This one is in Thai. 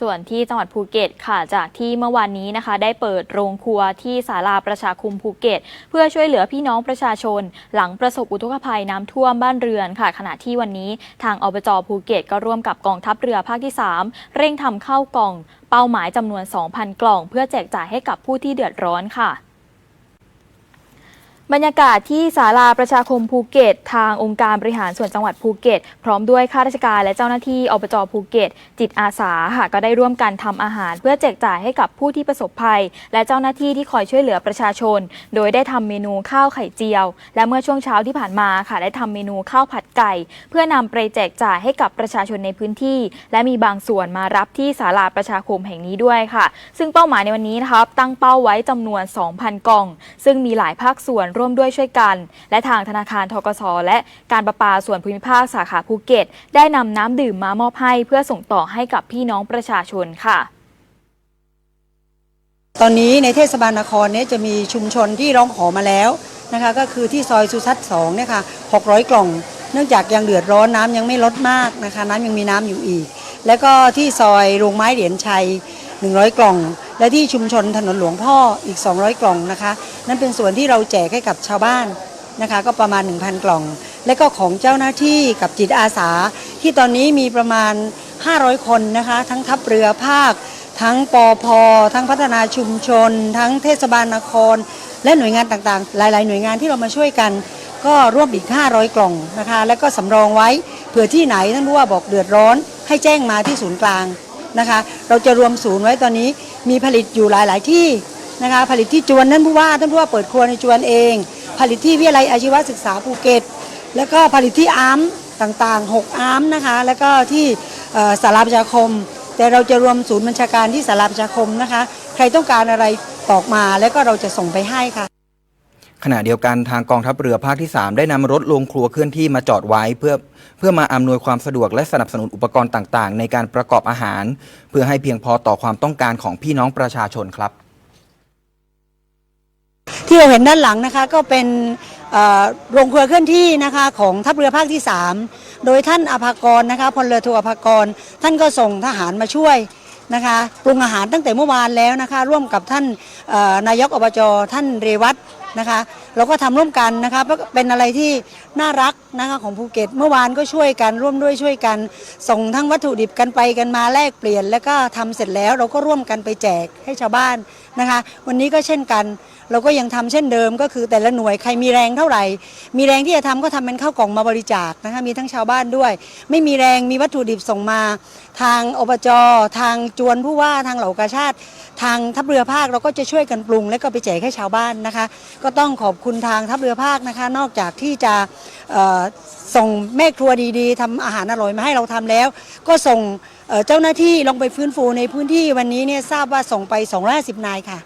ส่วนที่จังหวัดภูเก็ตค่ะจากที่เมื่อวานนี้นะคะ ได้เปิดโรงครัวที่ศาลาประชาคมภูเก็ต เพื่อช่วยเหลือพี่น้องประชาชน หลังประสบอุทกภัยน้ำท่วมบ้านเรือนค่ะ ขณะที่วันนี้ทางอบจภูเก็ต ก็ร่วมกับกองทัพเรือภาคที่ 3 เร่งทำเข้ากล่อง เป้าหมายจำนวน 2,000 กล่อง เพื่อแจกจ่ายให้กับผู้ที่เดือดร้อนค่ะ บรรยากาศที่ศาลาประชาคมภูเก็ต ทางองค์การบริหารส่วนจังหวัดภูเก็ต พร้อมด้วยข้าราชการและเจ้าหน้าที่อบจภูเก็ต จิตอาสาค่ะก็ได้ร่วมกันทำอาหาร เพื่อแจกจ่ายให้กับผู้ที่ประสบภัย และเจ้าหน้าที่ที่คอยช่วยเหลือประชาชน โดยได้ทำเมนูข้าวไข่เจียว และเมื่อช่วงเช้าที่ผ่านมาค่ะได้ทำเมนูข้าวผัดไก่ เพื่อนำไปแจกจ่ายให้กับประชาชนในพื้นที่ และมีบางส่วนมารับที่ศาลาประชาคมแห่งนี้ด้วยค่ะ ซึ่งเป้าหมายในวันนี้นะครับตั้งเป้าไว้จำนวน 2,000 กล่อง ซึ่งมีหลายภาคส่วนร่่วมด้วยช่วยกัน และทางธนาคารทกสและการประปาส่วนภูมิภาคสาขาภูเก็ต ได้นำน้ำดื่มมามอบให้เพื่อส่งต่อให้กับพี่น้องประชาชนค่ะตอนนี้ในเทศบาลนครเนี่ยจะมีชุมชนที่ร้องขอมาแล้วนะคะก็คือที่ซอยสุทัศน์สองเนี่ยค่ะ600 กล่อง เนื่องจากยังเดือดร้อนน้ำยังไม่ลดมากนะคะน้ำยังมีน้ำอยู่อีก แล้วก็ที่ซอยโรงไม้เหรียญชัย 100 กล่อง และที่ชุมชนถนนหลวงพ่ออีก 200 กล่องนะคะ นั่นเป็นส่วนที่เราแจกให้กับชาวบ้านนะคะ ก็ประมาณ 1,000 กล่อง และก็ของเจ้าหน้าที่กับจิตอาสา ที่ตอนนี้มีประมาณ 500 คนนะคะ ทั้งทัพเรือภาค ทั้งปอพอทั้งพัฒนาชุมชน ทั้งเทศบาลนคร และหน่วยงานต่างๆ หลาย ๆ หน่วยงานที่เรามาช่วยกันก็ร่วมอีก 500 กล่องนะคะ แล้วก็สำรองไว้เผื่อที่ไหนท่านผู้ว่าบอกเดือดร้อน ให้แจ้งมาที่ศูนย์กลาง นะคะ เราจะรวมศูนย์ไว้ตอนนี้มีผลิตอยู่หลาย ๆ ที่นะคะ ผลิตที่จวนท่านผู้ว่าท่านผู้ว่าเปิดครัวในจวนเอง ผลิตที่วิทยาลัยอาชีวศึกษาภูเก็ต แล้วก็ผลิตที่อาร์มต่าง ๆ 6 อาร์มนะคะ แล้วก็ที่สาราประชาคม แต่เราจะรวมศูนย์บัญชาการที่สาราประชาคมนะคะ ใครต้องการอะไรบอกมาแล้วก็เราจะส่งไปให้ค่ะ ขณะเดียวกันทางกองทัพเรือภาคที่ 3 ได้นำรถโรงครัวเคลื่อนที่มาจอดไว้ เพื่อเพื่อมาอำนวยความสะดวกและสนับสนุนอุปกรณ์ต่างๆ ในการประกอบอาหาร เพื่อให้เพียงพอต่อความต้องการของพี่น้องประชาชนครับ ที่เราเห็นด้านหลังนะคะก็เป็นโรงครัวเคลื่อนที่นะคะของทัพเรือภาคที่ 3 โดยท่านอภากรนะคะพลเรือโทอภากร ท่านก็ส่งทหารมาช่วยนะคะปรุงอาหารตั้งแต่เมื่อวานแล้วนะคะ ร่วมกับท่านนายกอบจท่านเรวัต นะคะ เราก็ทำร่วมกันนะคะเพราะเป็นอะไรที่น่ารักนะคะของภูเก็ต เมื่อวานก็ช่วยกันร่วมด้วยช่วยกัน ส่งทั้งวัตถุดิบกันไปกันมาแลกเปลี่ยน แล้วก็ทำเสร็จแล้วเราก็ร่วมกันไปแจกให้ชาวบ้านนะคะ วันนี้ก็เช่นกัน เราก็ยังทำเช่นเดิมก็คือแต่ละหน่วยใครมีแรงเท่าไหร่ มีแรงที่จะทำก็ทำเป็นข้าวกล่องมาบริจาคนะคะมีทั้งชาวบ้านด้วย ไม่มีแรงมีวัตถุดิบส่งมา ทางอบจทางจวนผู้ว่าทางเหล่ากาชาติ ทางทัพเรือภาคเราก็จะช่วยกันปรุง และก็ไปแจกให้ชาวบ้านนะคะก็ต้องขอบคุณทางทัพเรือภาคนะคะ นอกจากที่จะส่งแม่ครัวดีๆทำอาหารอร่อยมาให้เราทำแล้ว ก็ส่งเจ้าหน้าที่ลงไปฟื้นฟูในพื้นที่วันนี้เนี่ยทราบว่าส่งไป250นายค่ะ